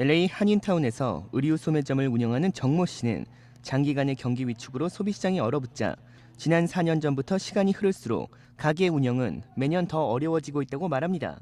LA 한인타운에서 의류 소매점을 운영하는 정모 씨는 장기간의 경기 위축으로 소비시장이 얼어붙자 지난 4년 전부터 시간이 흐를수록 가게 운영은 매년 더 어려워지고 있다고 말합니다.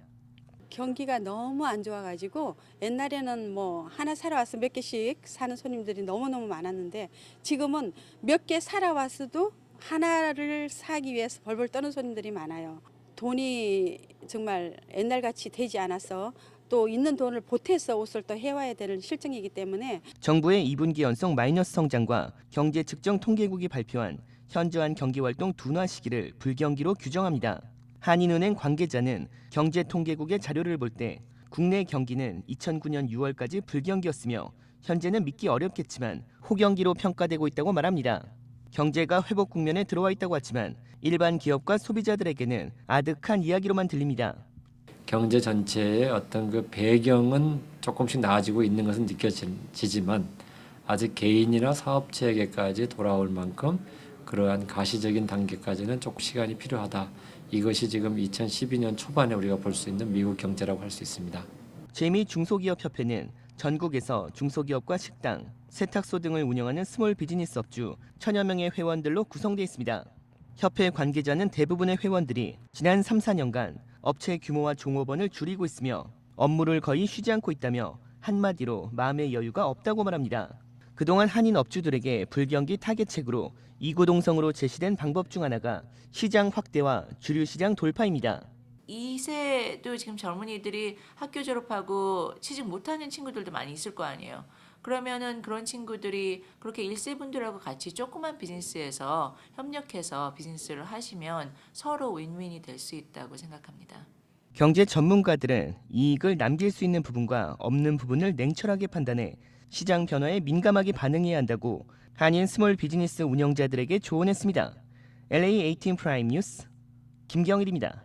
경기가 너무 안 좋아가지고 옛날에는 뭐 하나 사러 와서 몇 개씩 사는 손님들이 너무너무 많았는데 지금은 몇 개 사러 왔어도 하나를 사기 위해서 벌벌 떠는 손님들이 많아요. 돈이 정말 옛날같이 되지 않아서 또 있는 돈을 보태서 옷을 또 해와야 되는 실정이기 때문에 정부의 2분기 연속 마이너스 성장과 경제 측정 통계국이 발표한 현저한 경기 활동 둔화 시기를 불경기로 규정합니다. 한인은행 관계자는 경제 통계국의 자료를 볼 때 국내 경기는 2009년 6월까지 불경기였으며 현재는 믿기 어렵겠지만 호경기로 평가되고 있다고 말합니다. 경제가 회복 국면에 들어와 있다고 하지만 일반 기업과 소비자들에게는 아득한 이야기로만 들립니다. 경제 전체의 어떤 그 배경은 조금씩 나아지고 있는 것은 느껴지지만 아직 개인이나 사업체에게까지 돌아올 만큼 그러한 가시적인 단계까지는 조금 시간이 필요하다. 이것이 지금 2012년 초반에 우리가 볼 수 있는 미국 경제라고 할 수 있습니다. 재미 중소기업협회는 전국에서 중소기업과 식당, 세탁소 등을 운영하는 스몰 비즈니스 업주 천여 명의 회원들로 구성되어 있습니다. 협회 관계자는 대부분의 회원들이 지난 3, 4년간 업체 규모와 종업원을 줄이고 있으며 업무를 거의 쉬지 않고 있다며 한마디로 마음의 여유가 없다고 말합니다. 그동안 한인 업주들에게 불경기 타겟책으로 이구동성으로 제시된 방법 중 하나가 시장 확대와 주류 시장 돌파입니다. 2세도 지금 젊은이들이 학교 졸업하고 취직 못하는 친구들도 많이 있을 거 아니에요. 그러면은 그런 친구들이 그렇게 1세 분들하고 같이 조그만 비즈니스에서 협력해서 비즈니스를 하시면 서로 윈윈이 될 수 있다고 생각합니다. 경제 전문가들은 이익을 남길 수 있는 부분과 없는 부분을 냉철하게 판단해 시장 변화에 민감하게 반응해야 한다고 한인 스몰 비즈니스 운영자들에게 조언했습니다. LA 18 프라임 뉴스 김경일입니다.